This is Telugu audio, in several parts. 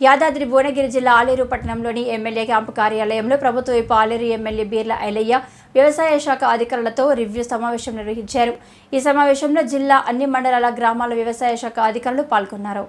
యాదాద్రి భువనగిరి జిల్లా ఆలేరు పట్టణంలోని ఎమ్మెల్యే క్యాంపు కార్యాలయంలో ప్రభుత్వ వైపు ఆలేరు ఎమ్మెల్యే బీర్ల ఐలయ్య వ్యవసాయ శాఖ అధికారులతో రివ్యూ సమావేశం నిర్వహించారు. ఈ సమావేశంలో జిల్లా అన్ని మండలాల గ్రామాల వ్యవసాయ శాఖ అధికారులు పాల్గొన్నారు.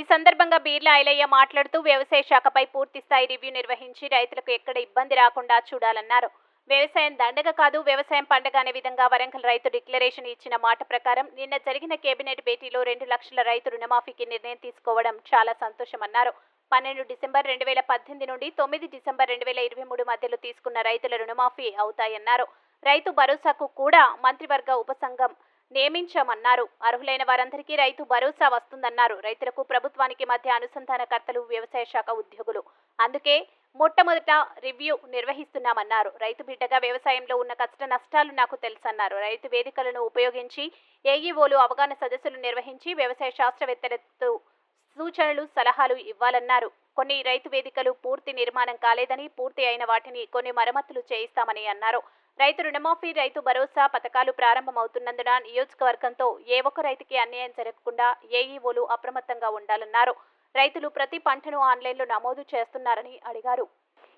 ఈ సందర్భంగా బీర్లా ఐలయ్య మాట్లాడుతూ వ్యవసాయ శాఖపై పూర్తి స్థాయి రివ్యూ నిర్వహించి రైతులకు ఎక్కడ ఇబ్బంది రాకుండా చూడాలన్నారు. వ్యవసాయం దండగ కాదు వ్యవసాయం పండగ అనే విధంగా వరంగల్ రైతు డిక్లరేషన్ ఇచ్చిన మాట ప్రకారం నిన్న జరిగిన కేబినెట్ భేటీలో రెండు లక్షల రైతు రుణమాఫీకి నిర్ణయం తీసుకోవడం చాలా సంతోషమన్నారు. పన్నెండు డిసెంబర్ రెండు వేల పద్దెనిమిది నుండి తొమ్మిది డిసెంబర్ రెండు వేల ఇరవై మూడు మధ్యలో తీసుకున్న రైతుల రుణమాఫీ అవుతాయన్నారు. రైతు భరోసాకు కూడా మంత్రివర్గ ఉపసంఘం నియమించామన్నారు. అర్హులైన వారందరికీ రైతు భరోసా వస్తుందన్నారు. రైతులకు ప్రభుత్వానికి మధ్య అనుసంధానకర్తలు వ్యవసాయ శాఖ ఉద్యోగులు. అందుకే మొట్టమొదట రివ్యూ నిర్వహిస్తున్నామన్నారు. రైతు బిడ్డగా వ్యవసాయంలో ఉన్న కష్ట నష్టాలు నాకు తెలుసన్నారు. రైతు వేదికలను ఉపయోగించి ఏఈఓలు అవగాహన సదస్సులు నిర్వహించి వ్యవసాయ శాస్త్రవేత్తలతో సూచనలు సలహాలు ఇవ్వాలన్నారు. కొన్ని రైతు వేదికలు పూర్తి నిర్మాణం కాలేదని పూర్తి అయిన వాటిని కొన్ని మరమ్మతులు చేయిస్తామని అన్నారు. రైతు రుణమాఫీ రైతు భరోసా పథకాలు ప్రారంభమవుతున్నందున నియోజకవర్గంతో ఏ ఒక్క రైతుకి అన్యాయం జరగకుండా ఏఈఓలు అప్రమత్తంగా ఉండాలన్నారు. రైతులు ప్రతి పంటను ఆన్లైన్లో నమోదు చేస్తున్నారని అడిగారు.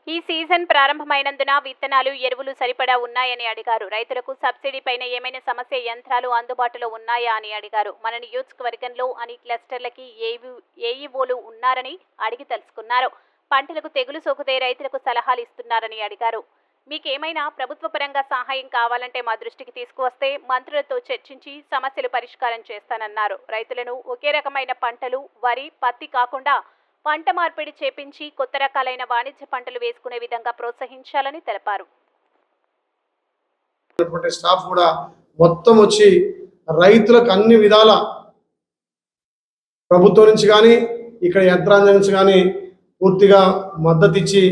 ఈ సీజన్ ప్రారంభమైనందున విత్తనాలు ఎరువులు సరిపడా ఉన్నాయని అడిగారు. రైతులకు సబ్సిడీ పైన ఏమైనా సమస్య యంత్రాలు అందుబాటులో ఉన్నాయా అని అడిగారు. మన నియోజకవర్గంలో అని క్లస్టర్లకి ఏఈఓలు ఉన్నారని అడిగి తెలుసుకున్నారు. పంటలకు తెగులు సోకితే రైతులకు సలహాలు ఇస్తున్నారని అడిగారు. మీకేమైనా ప్రభుత్వ పరంగా సహాయం కావాలంటే మా దృష్టికి తీసుకువస్తే మంత్రులతో చర్చించి సమస్యలు పరిష్కారం చేస్తానన్నారు. రైతులను ఒకే రకమైన పంటలు వరి పత్తి కాకుండా పంట మార్పిడి చేపించి కొత్త రకాలైన వాణిజ్య పంటలు వేసుకునే విధంగా ప్రోత్సహించాలని తెలిపారు. స్టాఫ్ కూడా మొత్తం వచ్చి రైతులకు అన్ని విధాల ప్రభుత్వం నుంచి కానీ ఇక్కడ యంత్రాంగం నుంచి కానీ పూర్తిగా మద్దతు ఇచ్చి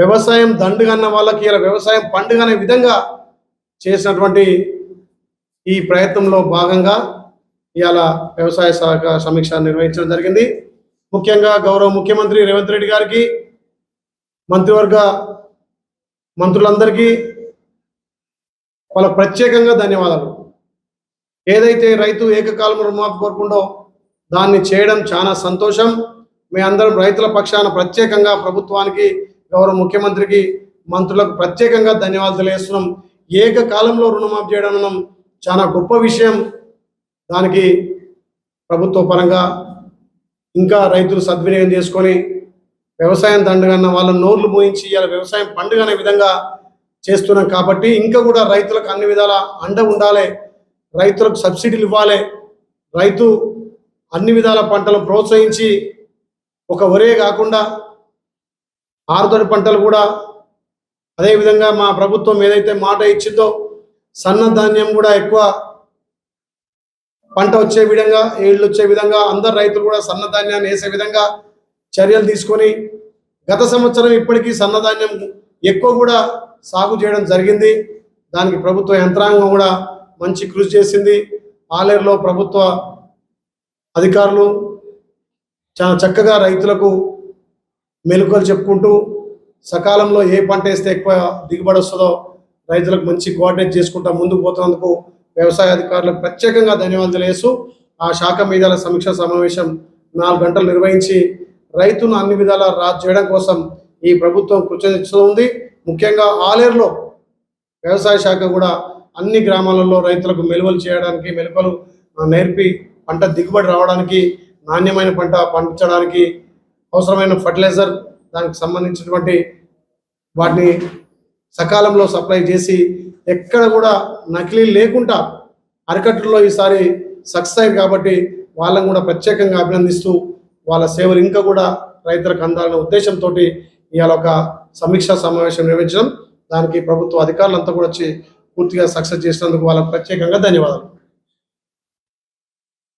వ్యవసాయం దండుగన్న వాళ్ళకి ఇలా వ్యవసాయం పండుగ అనే విధంగా చేసినటువంటి ఈ ప్రయత్నంలో భాగంగా ఇవాళ వ్యవసాయ శాఖ సమీక్ష నిర్వహించడం జరిగింది. ముఖ్యంగా గౌరవ ముఖ్యమంత్రి రేవంత్ రెడ్డి గారికి మంత్రివర్గ మంత్రులందరికీ వాళ్ళ ప్రత్యేకంగా ధన్యవాదాలు. ఏదైతే రైతు ఏకకాలం రుణమాఫీ కోరుకుండో దాన్ని చేయడం చాలా సంతోషం. మీ అందరం రైతుల పక్షాన ప్రత్యేకంగా ప్రభుత్వానికి గౌరవ ముఖ్యమంత్రికి మంత్రులకు ప్రత్యేకంగా ధన్యవాదాలు తెలియజేస్తున్నాం. ఏకకాలంలో రుణమాఫీ చేయడం మనం చాలా గొప్ప విషయం. దానికి ప్రభుత్వ పరంగా ఇంకా రైతులు సద్వినియోగం చేసుకొని వ్యవసాయం దండగన్న వాళ్ళ నోర్లు మోయించి ఇలా వ్యవసాయం పండుగ అనే విధంగా చేస్తున్నాం కాబట్టి ఇంకా కూడా రైతులకు అన్ని విధాల అండ ఉండాలి. రైతులకు సబ్సిడీలు ఇవ్వాలి. రైతు అన్ని విధాల పంటలను ప్రోత్సహించి ఒక వరే కాకుండా ఆరుదడి పంటలు కూడా అదేవిధంగా మా ప్రభుత్వం ఏదైతే మాట ఇచ్చిందో సన్న ధాన్యం కూడా ఎక్కువ పంట వచ్చే విధంగా ఏళ్ళు వచ్చే విధంగా అందరు రైతులు కూడా సన్నధాన్యాన్ని వేసే విధంగా చర్యలు తీసుకొని గత సంవత్సరం ఇప్పటికీ సన్నధాన్యం ఎక్కువ కూడా సాగు చేయడం జరిగింది. దానికి ప్రభుత్వ యంత్రాంగం కూడా మంచి కృషి చేసింది. ఆలేరులో ప్రభుత్వ అధికారులు చాలా చక్కగా రైతులకు మెలుకలు చెప్పుకుంటూ సకాలంలో ఏ పంట వేస్తే ఎక్కువ దిగుబడి వస్తుందో రైతులకు మంచి కోఆర్డినేట్ చేసుకుంటా ముందుకు పోతున్నందుకు వ్యవసాయ అధికారులకు ప్రత్యేకంగా ధన్యవాదాలు తెలియజేస్తూ ఆ శాఖ మీద సమీక్ష సమావేశం నాలుగు గంటలు నిర్వహించి రైతును అన్ని విధాలా రా చేయడం కోసం ఈ ప్రభుత్వం కృషి ముఖ్యంగా ఆలేరులో వ్యవసాయ శాఖ కూడా అన్ని గ్రామాలలో రైతులకు మెలువలు చేయడానికి మెలుకలు నేర్పి పంట దిగుబడి రావడానికి నాణ్యమైన పంట పండించడానికి అవసరమైన ఫర్టిలైజర్ దానికి సంబంధించినటువంటి వాటిని సకాలంలో సప్లై చేసి ఎక్కడ కూడా నకిలీ లేకుండా అరికట్టులో ఈసారి సక్సెస్ అయ్యారు కాబట్టి వాళ్ళని కూడా ప్రత్యేకంగా అభినందిస్తూ వాళ్ళ సేవలు ఇంకా కూడా రైతులకు అందాలనే ఉద్దేశంతో ఇవాళ ఒక సమీక్షా సమావేశం నిర్వహించడం. దానికి ప్రభుత్వ అధికారులంతా కూడా వచ్చి పూర్తిగా సక్సెస్ చేసినందుకు వాళ్ళకి ప్రత్యేకంగా ధన్యవాదాలు.